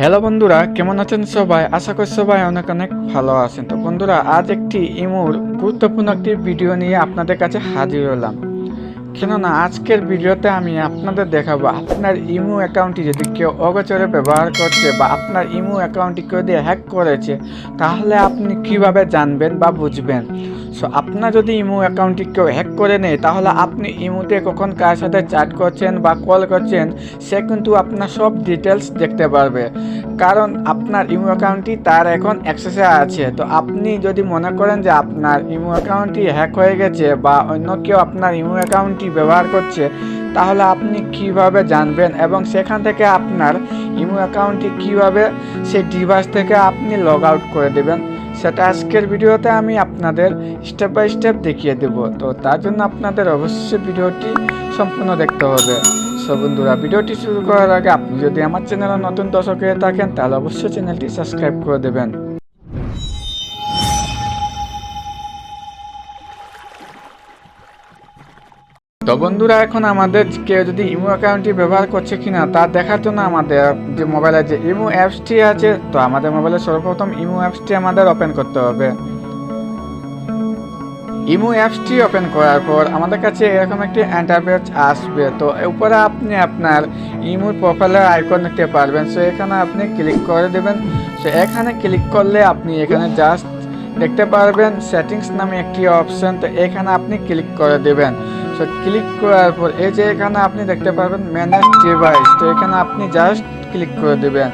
Hello বন্ধুরা, কেমন আছেন সবাই? আশা করি সবাই অনেক অনেক ভালো আছেন। তো বন্ধুরা, আজ একটি ইমুর গুরুত্বপূর্ণ একটি ভিডিও নিয়ে আপনাদের কাছে হাজির হলাম। কেননা, আজকের ভিডিওতে আমি আপনাদের দেখাবো আপনার ইমু অ্যাকাউন্টটি যদি কেউ অগোচরে ব্যবহার করছে বা আপনার ইমু অ্যাকাউন্টটি কেউ দিয়ে হ্যাক করেছে, তাহলে আপনি কীভাবে জানবেন বা বুঝবেন? সো আপনার যদি ইমো অ্যাকাউন্টটি কেউ হ্যাক করে নেয়, তাহলে আপনি ইমুতে কখন কার সাথে চ্যাট করছেন বা কল করছেন, সে কিন্তু আপনার সব ডিটেলস দেখতে পারবে। কারণ আপনার ইমো অ্যাকাউন্টটি তার এখন অ্যাক্সেসে আছে। তো আপনি যদি মনে করেন যে আপনার ইমো অ্যাকাউন্টটি হ্যাক হয়ে গেছে বা অন্য কেউ আপনার ইমো অ্যাকাউন্টটি ব্যবহার করছে, তাহলে আপনি কীভাবে জানবেন এবং সেখান থেকে আপনার ইমো অ্যাকাউন্টটি কীভাবে সেই ডিভাইস থেকে আপনি লগ আউট করে দেবেন? সেটা আজকের ভিডিওতে আমি আপনাদের স্টেপ বাই স্টেপ দেখিয়ে দেব। তো তার জন্য আপনাদের অবশ্যই ভিডিওটি সম্পূর্ণ দেখতে হবে। সো বন্ধুরা, ভিডিওটি শুরু করার আগে আপনি যদি আমার চ্যানেলে নতুন দর্শক হয়ে থাকেন, তাহলে অবশ্যই চ্যানেলটি সাবস্ক্রাইব করে দেবেন। তো বন্ধুরা, এখন আমাদের কেউ যদি ইমো অ্যাকাউন্টটি ব্যবহার করছে কিনা, তা দেখার জন্য আমাদের যে মোবাইলে যে ইমো অ্যাপসটি আছে, তো আমাদের মোবাইলে সর্বপ্রথম ইমো অ্যাপসটি আমাদের ওপেন করতে হবে। ইমো অ্যাপসটি ওপেন করার পর আমাদের কাছে এরকম একটি ইন্টারফেস আসবে। তো উপরে আপনি আপনার ইমোর প্রোফাইলের আইকন দেখতে পারবেন। সো এখানে আপনি ক্লিক করে দেবেন। সো এখানে ক্লিক করলে আপনি এখানে জাস্ট দেখতে পারবেন সেটিংস নামে একটি অপশন তো এখানে আপনি ক্লিক করে দেবেন। সো ক্লিক করার পর, এই যে এখানে আপনি দেখতে পারবেন ম্যানেজ ডিভাইস তো এখানে আপনি জাস্ট ক্লিক করে দেবেন।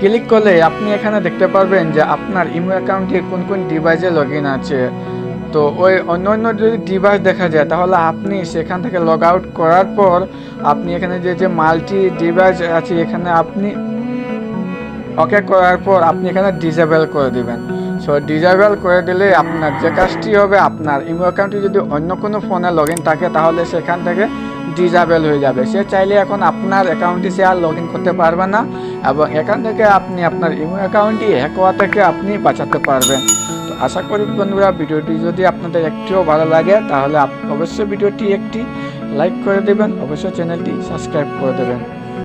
ক্লিক করলে আপনি এখানে দেখতে পারবেন যে আপনার ইমো অ্যাকাউন্টে কোন কোন ডিভাইসে লগ ইন আছে। তো ওই অন্য অন্য যদি ডিভাইস দেখা যায়, তাহলে আপনি সেখান থেকে লগ আউট করার পর আপনি এখানে যে যে মাল্টি ডিভাইস আছে, এখানে আপনি ওকে করার পর আপনি এখানে ডিসেবল করে দিবেন। সো ডিসেবল করে দিলে আপনার যে কাজটি হবে, আপনার ইমো অ্যাকাউন্টটি যদি অন্য কোনো ফোনে লগ ইন থাকে, তাহলে সেখান থেকে ডিসেবল হয়ে যাবে। সে চাইলে এখন আপনার অ্যাকাউন্টে সে আর লগ ইন করতে পারবে না এবং এখান থেকে আপনি আপনার ইমো অ্যাকাউন্টটি হ্যাক হওয়া থেকে আপনি বাঁচাতে পারবেন। তো আশা করি বন্ধুরা, ভিডিওটি যদি আপনাদের একটিও ভালো লাগে, তাহলে অবশ্যই ভিডিওটি একটি লাইক করে দেবেন, অবশ্যই চ্যানেলটি সাবস্ক্রাইব করে দেবেন।